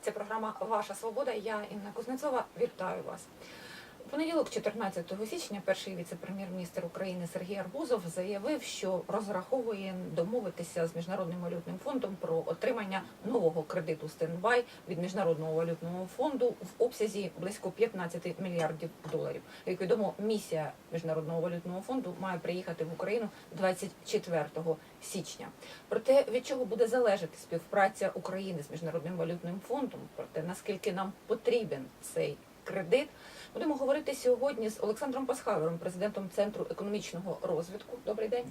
Це програма Ваша Свобода. Я Інна Кузнецова. Вітаю вас. Понеділок, 14 січня, перший віце-прем'єр-міністр України Сергій Арбузов заявив, що розраховує домовитися з міжнародним валютним фондом про отримання нового кредиту стендбай від міжнародного валютного фонду в обсязі близько 15 мільярдів доларів. Як відомо, місія міжнародного валютного фонду має приїхати в Україну 24 січня. Проте від чого буде залежати співпраця України з міжнародним валютним фондом, про те наскільки нам потрібен цей кредит. Будемо говорити сьогодні з Олександром Пасхавером, президентом Центру економічного розвитку. Добрий день.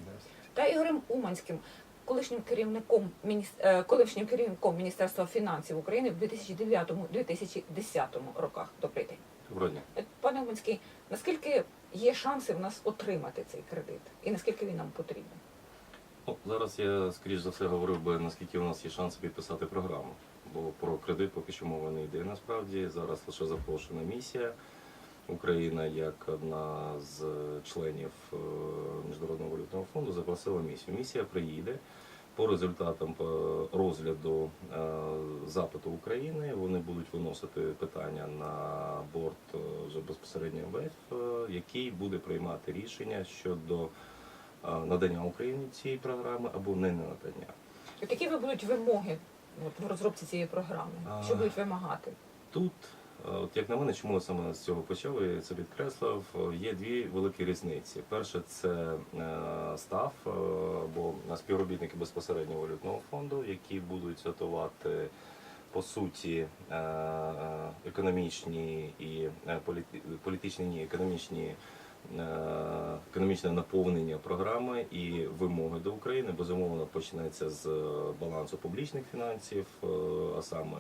Та Ігорем Уманським, колишнім керівником е, колишнім керівником Міністерства фінансів України в 2009-2010 роках. Добрий день. Доброго дня. Е, Пане Уманський, наскільки є шанси в нас отримати цей кредит, і наскільки він нам потрібен? Ну, зараз я, скоріш за все, говорив би, наскільки у нас є шанси підписати програму. Бо про кредит поки що мова не йде. Насправді зараз лише запрошена місія. Україна, як одна з членів е, Міжнародного валютного фонду, запросила місію. Місія приїде по результатам е, розгляду е, запиту України. Вони будуть виносити питання на борт е, вже безпосередньо МВФ, е, який буде приймати рішення щодо е, надання Україні цієї програми або не надання. Які ви будуть вимоги в розробці цієї програми? Що будуть вимагати? Тут, е, от як на мене, чому я саме з цього почав, і це підкреслив, е, є дві великі різниці. Перше, це е, став е, або співробітники безпосередньо валютного фонду, які будуть готувати по суті е, е, економічні і е, політичні ні, економічні. е, Економічне наповнення програми і вимоги до України безумовно почнеться з е, балансу публічних фінансів, е, а саме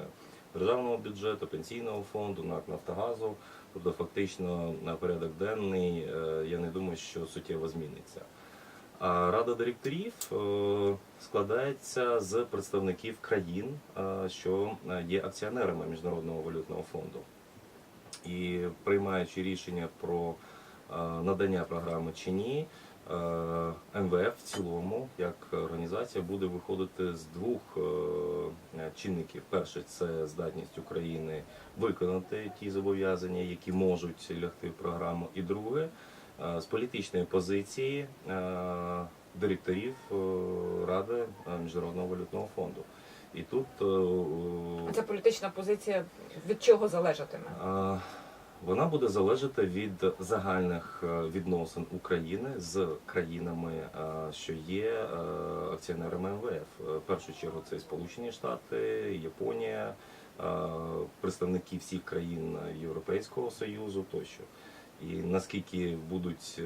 державного бюджету, пенсійного фонду, НАК Нафтогазу. Тобто, фактично, на порядок денний е, я не думаю, що суттєво зміниться. А рада директорів е, складається з представників країн, е, що є акціонерами Міжнародного валютного фонду. І приймаючи рішення про надання програми чи ні, МВФ в цілому, як організація, буде виходити з двох е, чинників. Перше це здатність України виконати ті зобов'язання, які можуть лягти в програму. І друге е, з політичної позиції е, директорів е, Ради е, Міжнародного валютного фонду. І тут е, е, Ця політична позиція від чого залежатиме? Вона буде залежати від загальних е, відносин України з країнами, е, що є е, акціонерами МВФ. В першу чергу це Сполучені Штати, Японія, представники всіх країн Європейського Союзу тощо. І наскільки будуть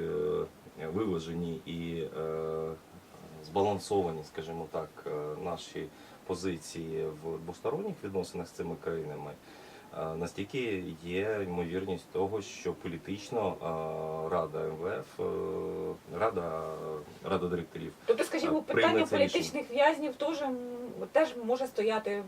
виважені і збалансовані, скажімо так, наші позиції в двосторонніх відносинах з цими країнами, настільки є ймовірність того, що політично е, Рада МВФ, е, Рада, Рада директорів Тобто, скажімо, питання політичних в'язнів теж, теж може стояти.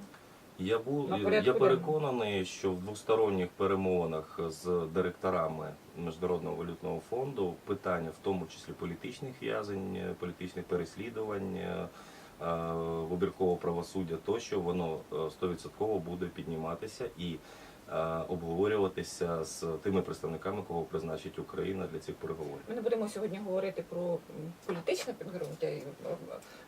Я був я переконаний, що в двосторонніх перемовинах з директорами Міжнародного валютного фонду питання, в тому числі політичних в'язень, політичних переслідувань, е, вибіркового правосуддя, тощо воно е, 100% буде підніматися і е, обговорюватися з тими представниками, кого призначить Україна для цих переговорів. Ми не будемо сьогодні говорити про політичне підґрунтя і е,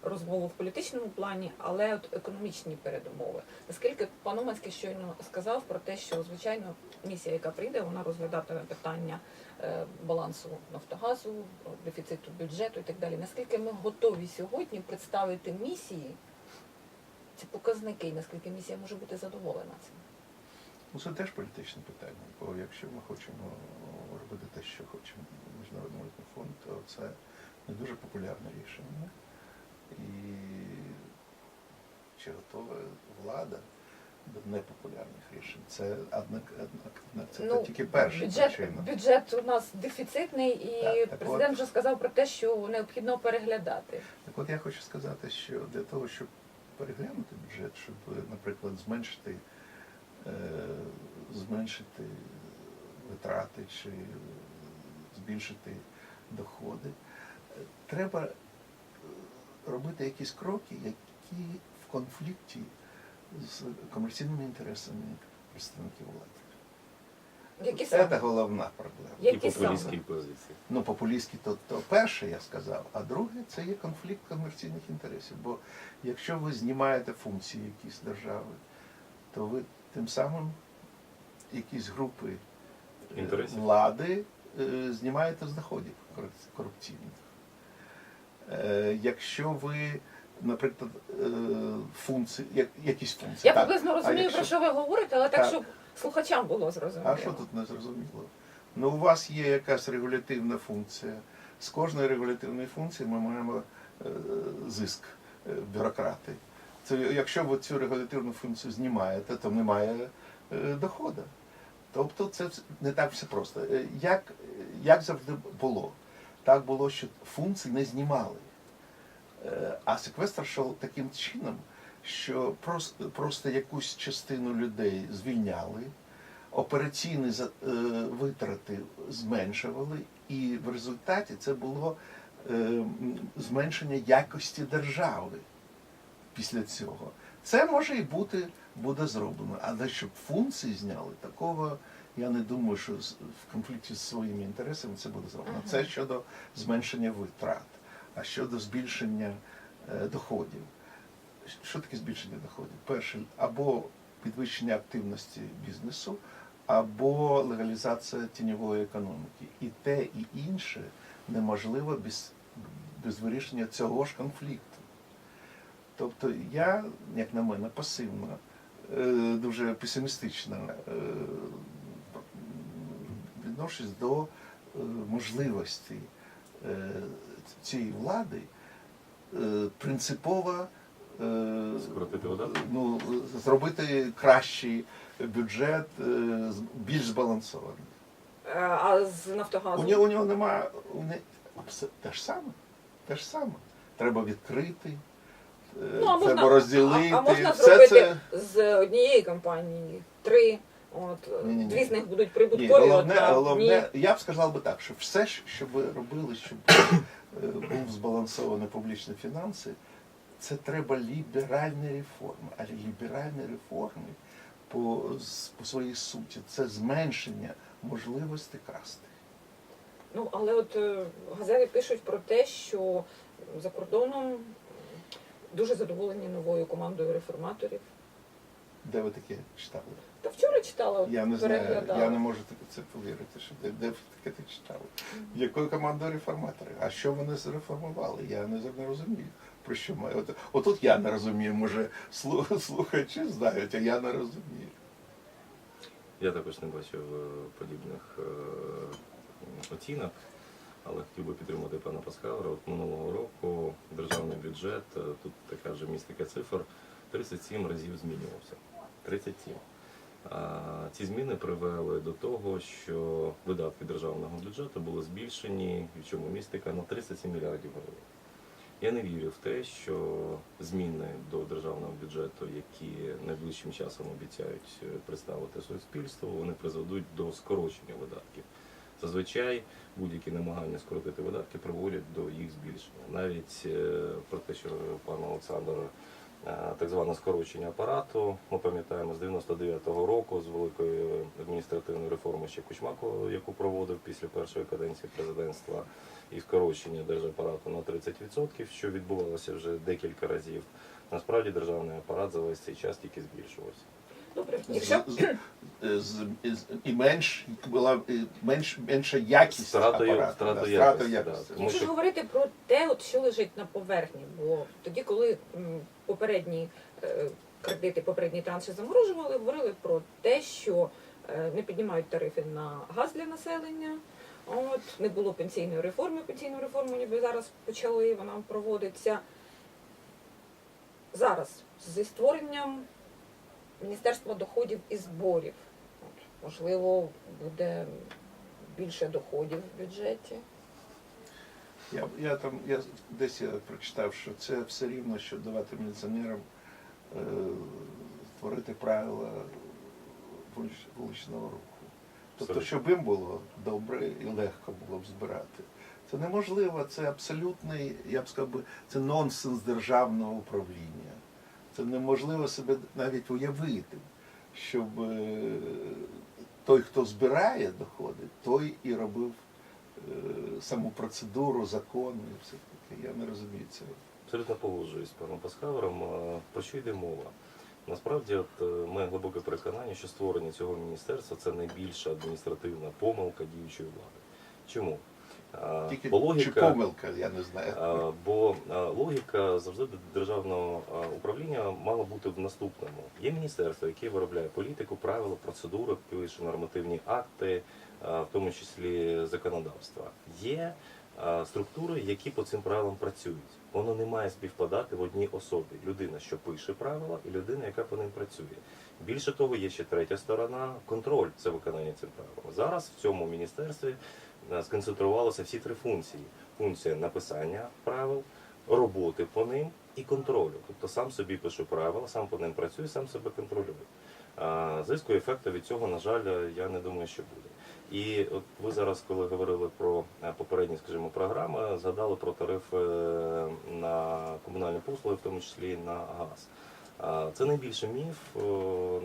розмову в політичному плані, але от економічні передумови. Наскільки пан Уманський щойно сказав про те, що звичайно місія, яка прийде, вона розглядатиме питання е, балансу Нафтогазу, дефіциту бюджету і так далі. Наскільки ми готові сьогодні представити місії ці показники, наскільки місія може бути задоволена цим? Ну, це теж політичне питання, бо якщо ми хочемо робити те, що хоче Міжнародний валютний фонд, то це не дуже популярне рішення. І чи готова влада до непопулярних рішень? Це однак, однак, однак це Ну, тільки перша бюджет, причина. бюджет у нас дефіцитний, і Так, так президент от. вже сказав про те, що необхідно переглядати. Так от я хочу сказати, що для того, щоб переглянути бюджет, щоб, наприклад, зменшити, зменшити витрати чи збільшити доходи, е, треба е, робити якісь кроки, які в конфлікті з комерційними інтересами представників влади. Які Це саме? головна проблема. І Які популістські позиції. Ну, популістські то, то перше я сказав, а друге це є конфлікт комерційних інтересів. Бо якщо ви знімаєте функції якісь держави, то ви тим самим якісь групи е, Інтересів. влади е, знімаєте з доходів корупційних. Е, Якщо ви, наприклад, функції, якісь функції. Я так, приблизно розумію, якщо- про що ви говорите, але так, Так. щоб слухачам було зрозуміло. а що тут не зрозуміло? Ну, у вас є якась регулятивна функція. З кожної регулятивної функції ми маємо е, зиск е, бюрократи. Це якщо ви цю регулятивну функцію знімаєте, то немає е, доходу. Тобто це не так все просто. Е, Як, як завжди було? Так було, що функції не знімали. Е, А секвестр йшов таким чином, що просто, просто якусь частину людей звільняли, операційні витрати зменшували, і в результаті це було зменшення якості держави після цього. Це може і бути буде зроблено, але щоб функції зняли, такого я не думаю, що в конфлікті з своїми інтересами це буде зроблено. Ага. Це щодо зменшення витрат, а щодо збільшення е, доходів. Що таке збільшення доходів? Перше, або підвищення активності бізнесу, або легалізація тіньової економіки. І те, і інше неможливо без, без вирішення цього ж конфлікту. Тобто я, як на мене, пасивно, е, дуже песимістично е, відношусь до е, можливості цієї влади принципово ну, зробити кращий бюджет, більш збалансований. А з У нього, у нього немає не, те ж саме. Те ж саме. Треба відкрити, Ну, а можна, треба розділити. а, а можна все зробити це. з однієї компанії три. От Ні-ні-ні. дві з них будуть Ні, прибуткові, головне, одна головне, ні. я б сказав би так, що все, що ви робили, щоб е, був збалансовані публічні фінанси, це треба ліберальні реформи. Але ліберальні реформи по, по своїй суті це зменшення можливості красти. Ну але от е, газети пишуть про те, що за кордоном дуже задоволені новою командою реформаторів. Де ви таке читали? Та вчора читала, Я не знаю, я не можу це повірити, що де, де ви таке ти читали. Якою командою реформаторів? А що вони зреформували? Я не, не розумію. Про що має. От, отут я не розумію, може слухачі знають, а я не розумію. Я також не бачив е, подібних е, оцінок, але хотів би підтримати пана Паскалера. От минулого року державний бюджет, е, тут така ж містика цифр, 37 разів змінювався. 37. А ці зміни привели до того, що видатки державного бюджету були збільшені, в чому містика, на 37 мільярдів гривень. Я не вірю в те, що зміни до державного бюджету, які найближчим часом обіцяють е, представити суспільству, вони призведуть до скорочення видатків. Зазвичай будь-які намагання скоротити видатки приводять до їх збільшення. Навіть е, про те, що пан Олександр, е, так зване скорочення апарату, ми пам'ятаємо з 99-го року з великої адміністративної реформи ще Кучмако, яку проводив після першої каденції президентства, і скорочення держапарату на 30%, що відбувалося вже декілька разів. Насправді державний апарат за весь цей час тільки збільшувався. Добре, З- якщо з- з- з- і менш була е, менш менша якість Втратою- апарату, втратою да, втратою якості, якості. да. Тому Якщо ж що- говорити про те, от що лежить на поверхні, бо тоді, коли м, попередні е, кредити, попередні транші заморожували, говорили про те, що е, не піднімають тарифи на газ для населення. От не було пенсійної реформи. Пенсійну реформу ніби зараз почали, вона проводиться. Зараз зі створенням Міністерства доходів і зборів. От, можливо, буде більше доходів в бюджеті. Я, я там я десь я прочитав, що це все рівно, що давати міліціонерам е, створити правила вуличного руху. Тобто, щоб їм було добре і легко було б збирати. Це неможливо, це абсолютний, я б сказав, це нонсенс державного управління. Це неможливо себе навіть уявити, щоб е, той, хто збирає доходи, той і робив е, саму процедуру, закони і все таке. Я не розумію цього. Абсолютно погоджуюсь з паном Пасхавером. Е, Про що йде мова? Насправді, от моє глибоке переконання, що створення цього міністерства це найбільша адміністративна помилка діючої влади. Чому? Тільки бо чи помилка, я не знаю. бо логіка завжди державного управління мала бути в наступному. Є міністерство, яке виробляє політику, правила, процедури, пише нормативні акти, в тому числі законодавства. Є структури, які по цим правилам працюють. Воно не має співпадати в одній особі. Людина, що пише правила, і людина, яка по ним працює. Більше того, є ще третя сторона контроль за виконання цих правил. Зараз в цьому міністерстві сконцентрувалися всі три функції: функція написання правил, роботи по ним і контролю. Тобто сам собі пишу правила, сам по ним працюю, сам себе контролюю. Зиску ефекту від цього, на жаль, я не думаю, що буде. І от ви зараз, коли говорили про е, попередні, скажімо, програми, згадали про тарифи е, на комунальні послуги, в тому числі на газ. Це найбільший міф е,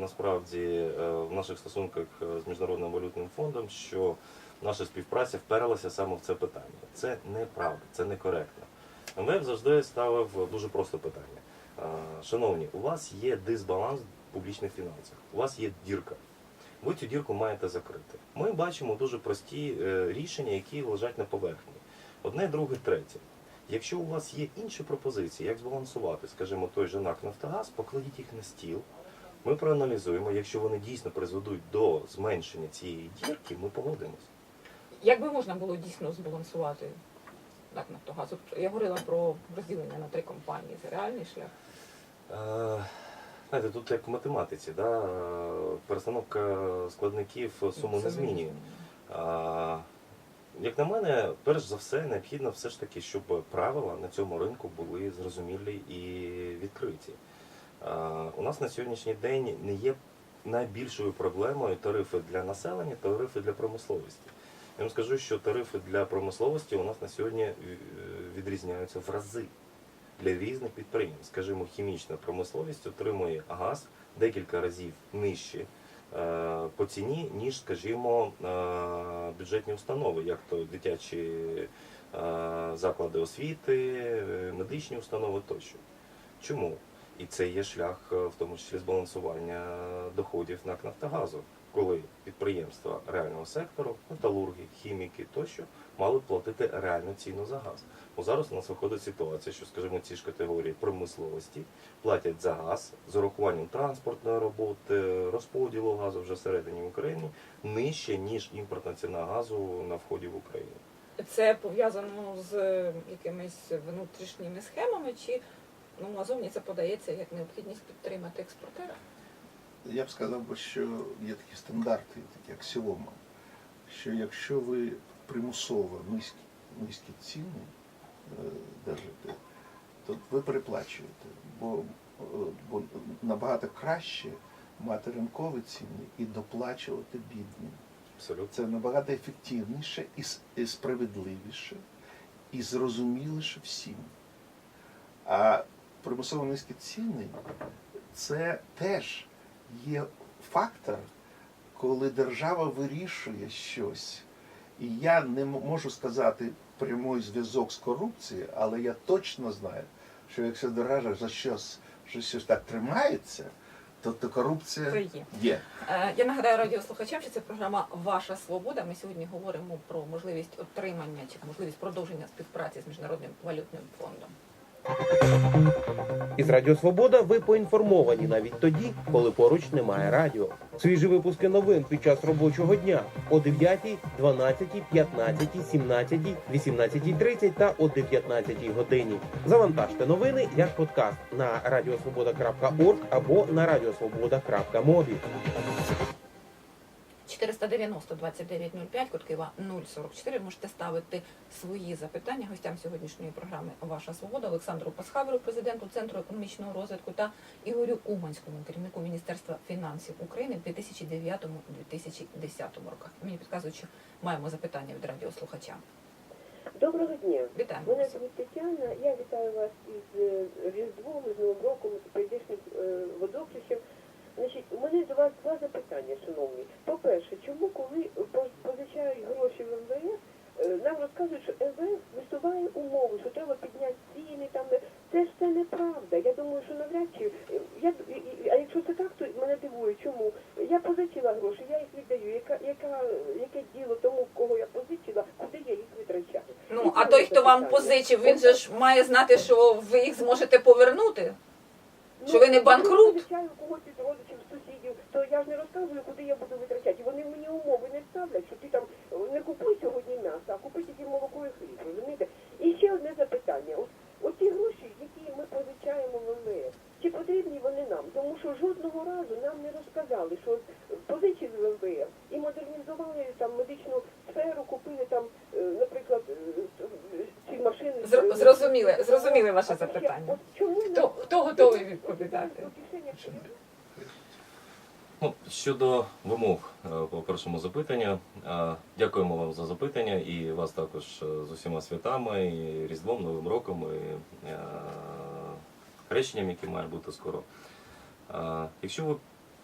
насправді е, в наших стосунках е, з міжнародним валютним фондом, що наша співпраця вперлася саме в це питання. Це неправда, це некоректно. МВФ завжди ставив дуже просте питання. Шановні, у вас є дисбаланс в публічних фінансах, у вас є дірка. Ви цю дірку маєте закрити. Ми бачимо дуже прості е, рішення, які лежать на поверхні. Одне, друге, третє. Якщо у вас є інші пропозиції, як збалансувати, скажімо, той же НАК Нафтогаз, покладіть їх на стіл. Ми проаналізуємо. Якщо вони дійсно призведуть до зменшення цієї дірки, ми погодимось. Як би можна було дійсно збалансувати так Нафтогаз? Я говорила про розділення на три компанії. Це реальний шлях. Е, Знаєте, тут як в математиці, да? е, перестановка складників суму не змінює. А, Як на мене, перш за все необхідно все ж таки, щоб правила на цьому ринку були зрозумілі і відкриті. А, У нас на сьогоднішній день не є найбільшою проблемою тарифи для населення, тарифи для промисловості. Я вам скажу, що тарифи для промисловості у нас на сьогодні е, відрізняються в рази для різних підприємств. Скажімо, хімічна промисловість отримує газ декілька разів нижче е, по ціні, ніж, скажімо, е, бюджетні установи, як то дитячі заклади освіти, медичні установи тощо. Чому? І це є шлях, в тому числі збалансування доходів НАК Нафтогазу, коли підприємства реального сектору, металурги, хіміки тощо мали платити реальну ціну за газ. Бо зараз у нас виходить ситуація, що, скажімо, ці ж категорії промисловості платять за газ з урахуванням транспортної роботи, розподілу газу вже всередині України нижче, ніж імпортна ціна газу на вході в Україну. Це пов'язано з якимись внутрішніми схемами, чи ну назовні це подається як необхідність підтримати експортера? Я б сказав, би, що є такі стандарти, такі аксіоми, що якщо ви примусово низькі, низькі ціни е, держите, то ви переплачуєте, бо, е, бо набагато краще мати ринкові ціни і доплачувати бідним. Абсолютно. Це набагато ефективніше і справедливіше, і зрозуміліше всім. А примусово низькі ціни це теж є фактор, коли держава вирішує щось. І я не можу сказати прямий зв'язок з корупцією, але я точно знаю, що якщо держава за щось, за щось так тримається, то, то корупція Це є. є. Е, Я нагадаю радіослухачам, що це програма Ваша свобода. Ми сьогодні говоримо про можливість отримання чи можливість продовження співпраці з міжнародним валютним фондом. Із Радіо Свобода ви поінформовані навіть тоді, коли поруч немає радіо. Свіжі випуски новин під час робочого дня о 9, 12, 15, 17, 18.30 та о 19 годині. Завантажте новини як подкаст на radiosvoboda.org або на radiosvoboda.mobi. 490 2905, код Києва 044. Можете ставити свої запитання гостям сьогоднішньої програми Ваша свобода Олександру Пасхаверу, президенту Центру економічного розвитку та Ігорю Уманському, керівнику Міністерства фінансів України в 2009-2010 роках. Мені підказують, що маємо запитання від радіослухача. Доброго дня. Вітаємо Мене звуть Тетяна. Я вітаю вас із е, Різдвом, з Новим роком, з прийдешнім е, водохрещем. Значить, у мене до вас два запитання, шановні. По-перше, чому коли позичають гроші в МВФ, е, нам розказують, що МВФ висуває умови, що треба підняти ціни, там це ж це неправда. Я думаю, що навряд чи е, я а якщо це так, то мене дивує, чому я позичила гроші, я їх віддаю. Яка яка яке діло тому, кого я позичила, куди я їх витрачаю? Ну, І а той, хто вам позичив, він же ж має знати, що ви їх зможете повернути. Що ви не банкрут? Позичаю когось то я ж не розказую, куди я буду витрачати. І Вони мені умови не ставлять, що ти там е, не купуй сьогодні м'ясо, а купи тільки молоко і хліб, розумієте? І ще одне запитання. От, ті гроші, які ми позичаємо в МВФ, чи потрібні вони нам? Тому що жодного разу нам не розказали, що от позичили в МВФ і модернізували там медичну сферу, купили там, е, наприклад, е, ці машини. Зр- зрозуміли, зрозуміли ваше запитання. Чому Хто, хто готовий відповідати? Щодо вимог е, по першому запитанню, е, дякуємо вам за запитання і вас також е, з усіма святами, і Різдвом, Новим роком, і хрещенням, яке має бути скоро. Якщо ви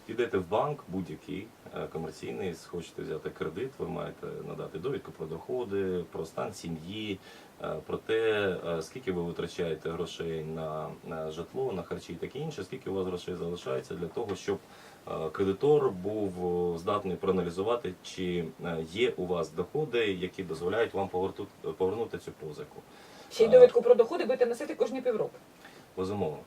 підете в банк будь-який е, комерційний, хочете взяти кредит, ви маєте надати довідку про доходи, про стан сім'ї, е, про те, е, скільки ви витрачаєте грошей на, житло, на харчі і таке інше, скільки у вас грошей залишається для того, щоб кредитор був здатний проаналізувати, чи є у вас доходи, які дозволяють вам повернути цю позику. Ще й довідку про доходи будете носити кожні півроку. Безумовно.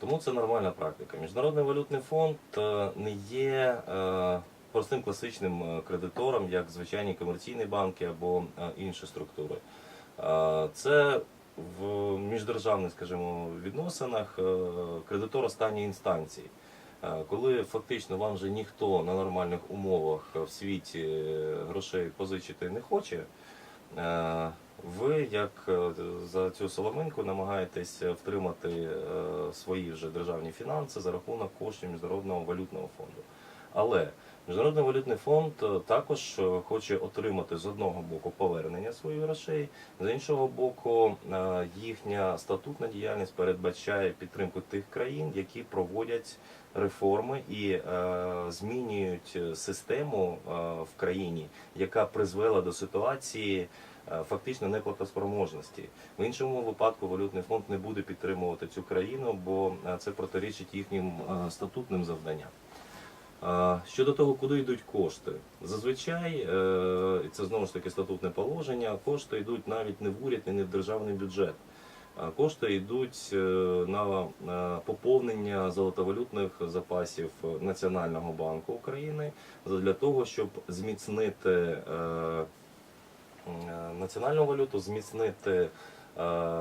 Тому це нормальна практика. Міжнародний валютний фонд е, не є е, простим класичним е, кредитором, як звичайні комерційні банки або інші структури. Це в міждержавних, скажімо, відносинах кредитор останньої інстанції. Коли фактично вам вже ніхто на нормальних умовах в світі грошей позичити не хоче, ви, як е, за цю соломинку, намагаєтесь втримати е, свої вже державні фінанси за рахунок коштів Міжнародного валютного фонду. Але Міжнародний валютний фонд е, також хоче отримати з одного боку повернення своїх грошей, з іншого боку, їхня статутна діяльність передбачає підтримку тих країн, які проводять реформи і змінюють систему в країні, яка призвела до ситуації фактично неплатоспроможності. В іншому випадку валютний фонд не буде підтримувати цю країну, бо е, це протирічить їхнім е, статутним завданням. Щодо того, куди йдуть кошти, зазвичай, е, це знову ж таки статутне положення, кошти йдуть навіть не в уряд і не в державний бюджет. Кошти йдуть е, на е, поповнення золотовалютних запасів Національного банку України для того, щоб зміцнити е, е, національну валюту, зміцнити е,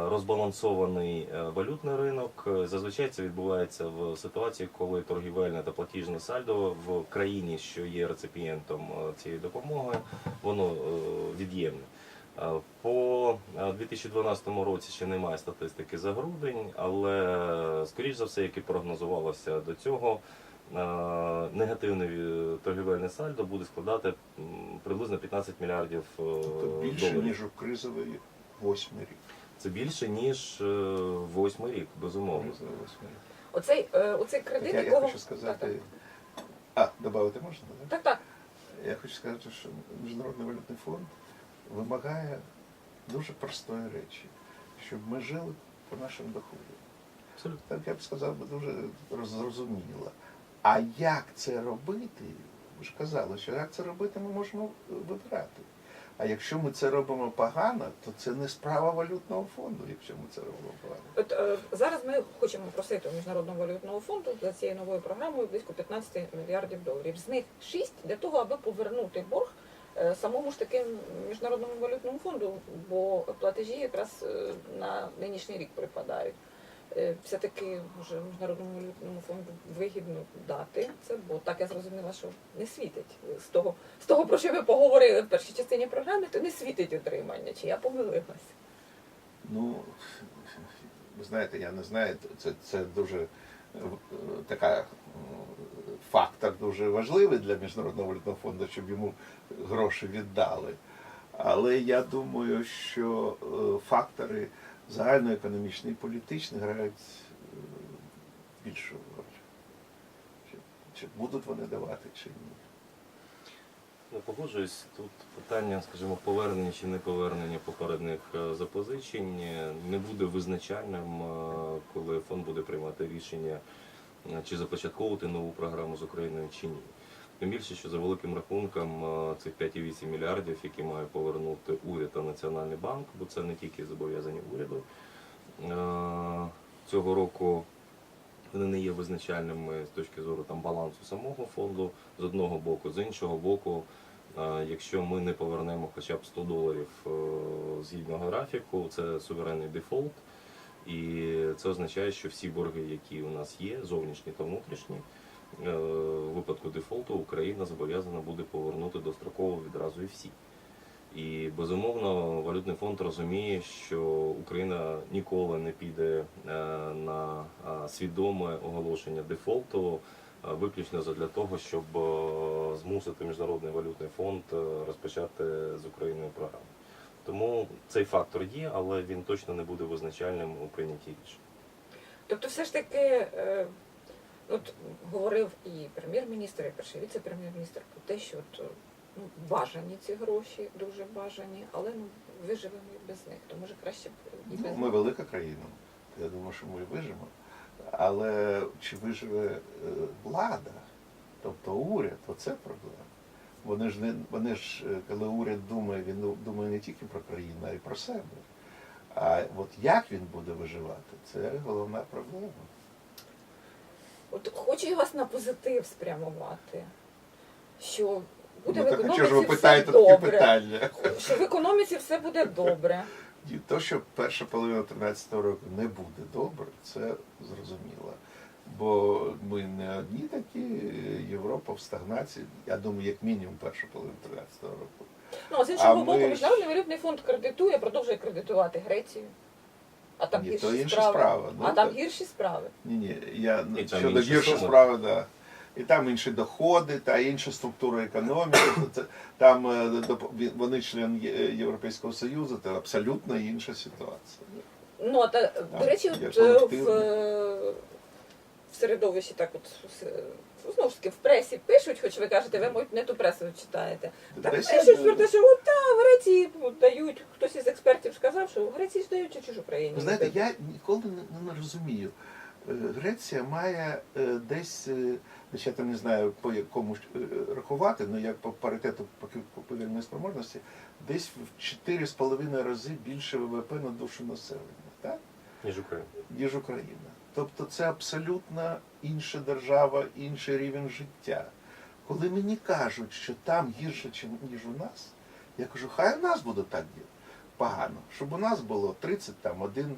розбалансований е, валютний ринок. Е, Зазвичай це відбувається в ситуації, коли торгівельне та платіжне сальдо в країні, що є реципієнтом е, цієї допомоги, воно е, від'ємне. Е, По е, 2012 році ще немає статистики за грудень, але скоріш за все, як і прогнозувалося до цього, е, негативне е, торгівельне сальдо буде складати приблизно 15 мільярдів е, Тобто більше, доларів. ніж у кризовий восьмий рік. Це більше ніж е, восьмий рік, безумовно. Кризовий восьмий рік. Оцей, оцей кредит, Я, я якого... хочу сказати. Так, А, додати можна? да? так, так. Я хочу сказати, що Міжнародний валютний фонд вимагає дуже простої речі, щоб ми жили по нашим доходам. Так я б сказав дуже зрозуміло. А як це робити? Ви ж казали, що як це робити, ми можемо вибирати. А якщо ми це робимо погано, то це не справа валютного фонду, якщо ми це робимо погано. От е, зараз ми хочемо просити у міжнародного валютного фонду за цією новою програмою близько 15 мільярдів доларів. З них 6 для того, аби повернути борг е, самому ж таки міжнародному валютному фонду, бо платежі якраз е, на нинішній рік припадають. Е, Все-таки вже міжнародному валютному фонду вигідно дати це, бо так я зрозуміла, що не світить з того, з того про що ви поговорили в першій частині програми, то не світить утримання. Чи я помилилась? Ну, ви знаєте, я не знаю, це, це дуже е, така фактор дуже важливий для Міжнародного валютного фонду, щоб йому гроші віддали. Але я думаю, що е, фактори загальноекономічні і політичні грають е, більшу роль. Чи, чи будуть вони давати, чи ні. Не погоджуюсь. Тут питання, скажімо, повернення чи не повернення попередніх е, запозичень не буде визначальним, е, коли фонд буде приймати рішення, чи започатковувати нову програму з Україною чи ні. Тим більше, що за великим рахунком е, цих 5,8 мільярдів, які має повернути уряд та Національний банк, бо це не тільки зобов'язання уряду. е, Цього року вони не є визначальними з точки зору там балансу самого фонду з одного боку, з іншого боку, е, якщо ми не повернемо хоча б 100 доларів згідно графіку, це суверенний дефолт. І це означає, що всі борги, які у нас є, зовнішні та внутрішні, е, у випадку дефолту Україна зобов'язана буде повернути достроково відразу і всі. І безумовно валютний фонд розуміє, що Україна ніколи не піде е, на е, свідоме оголошення дефолту, е, виключно для того, щоб е, змусити міжнародний валютний фонд е, розпочати з Україною програму. Тому цей фактор є, але він точно не буде визначальним у прийнятті рішень. Тобто, все ж таки, е, от говорив і прем'єр-міністр, і перший віце-прем'єр-міністр про те, що от, ну, бажані ці гроші, дуже бажані, але ну, виживемо і без них. То може краще б і без Ну, них. ми велика країна. Я думаю, що ми виживемо. Але чи виживе е, влада, тобто уряд, оце проблема. Вони ж не вони ж, е, коли уряд думає, він думає не тільки про країну, а й про себе. А от як він буде виживати, це головна проблема. От хочу я вас на позитив спрямувати, що буде ну, в так а економіці ж ви все питаєте такі питання? Що в економіці все буде добре. І то, що перша половина 13-го року не буде добре, це зрозуміло. Бо ми не одні такі, Європа в стагнації, я думаю, як мінімум перша половина 13-го року. Ну а з іншого ми боку, ж- міжнародний валютний фонд кредитує, продовжує кредитувати Грецію. А там Ні, гірші то інша справи. справа. Ну, а там так. гірші справи. Ні, ні, я І там щодо інші гіршої суми. справи, да. І там інші доходи, та інша структура економіки. Це, там е, доп- вони член Є- Європейського Союзу, це абсолютно інша ситуація. Ну, а та, до речі, от, е, в, колективне. е, в середовищі так от с- знову ж таки в пресі пишуть, хоч ви кажете, ви мабуть, не ту пресу читаєте. Так пишуть про те, що от, та, в Греції дають, хтось із експертів сказав, що в Греції ж дають чи ж Україні. Ви знаєте, я ніколи не, не розумію. Е, Греція має е, десь, е, я там не знаю по якому рахувати, але як по паритету поки- покупівельної спроможності, десь в 4,5 рази більше ВВП на душу населення, так? Ніж Україна. ніж Україна. Тобто це абсолютно інша держава, інший рівень життя. Коли мені кажуть, що там гірше, ніж у нас, я кажу, хай у нас буде так погано, щоб у нас було 31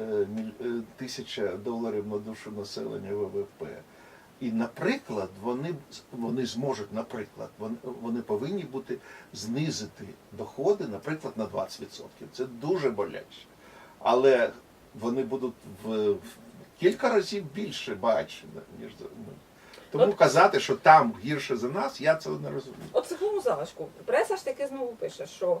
е, міль- е, тисяча доларів на душу населення ВВП. І, наприклад, вони, вони зможуть, наприклад, вони, вони повинні бути знизити доходи, наприклад, на 20%. Це дуже боляче. Але вони будуть в, в кілька разів більше багатші, ніж за- ми. Тому От- казати, що там гірше за нас, я цього не розумію. От цифровому залишку. Преса ж таки знову пише, що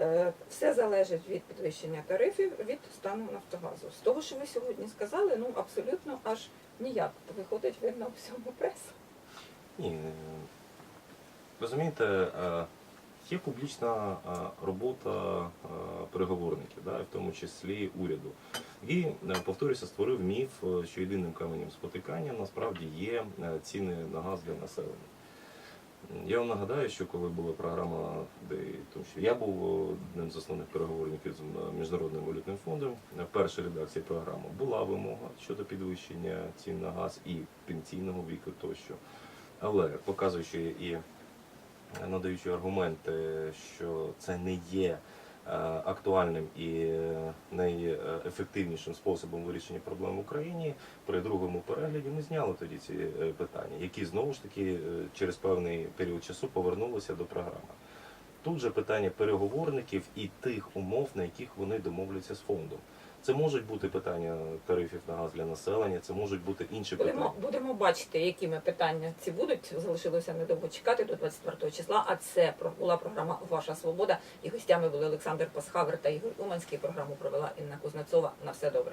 е, все залежить від підвищення тарифів від стану Нафтогазу. З того, що ви сьогодні сказали, ну абсолютно аж ніяк. Виходить, видно всьому пресу. Ні. е, Розумієте, е, є публічна е, робота е, переговорників, в тому числі уряду. І, е, повторюся, створив міф, що єдиним каменем спотикання насправді є ціни на газ для населення. Я вам нагадаю, що коли була програма, де тому що я був одним з основних переговорників з міжнародним валютним фондом, перша редакція програми була вимога щодо підвищення цін на газ і пенсійного віку тощо. Але показуючи і надаючи аргументи, що це не є е, актуальним і е, найефективнішим способом вирішення проблем в Україні, при другому перегляді ми зняли тоді ці е, питання, які знову ж таки через певний період часу повернулися до програми. Тут же питання переговорників і тих умов, на яких вони домовляться з фондом. Це можуть бути питання тарифів на газ для населення, це можуть бути інші питання. Будемо, будемо бачити, якими питання ці будуть. Залишилося недовго чекати до 24 числа. А це про- була програма Ваша Свобода. І гостями були Олександр Пасхавер та Ігор Уманський. Програму провела Інна Кузнецова. На все добре.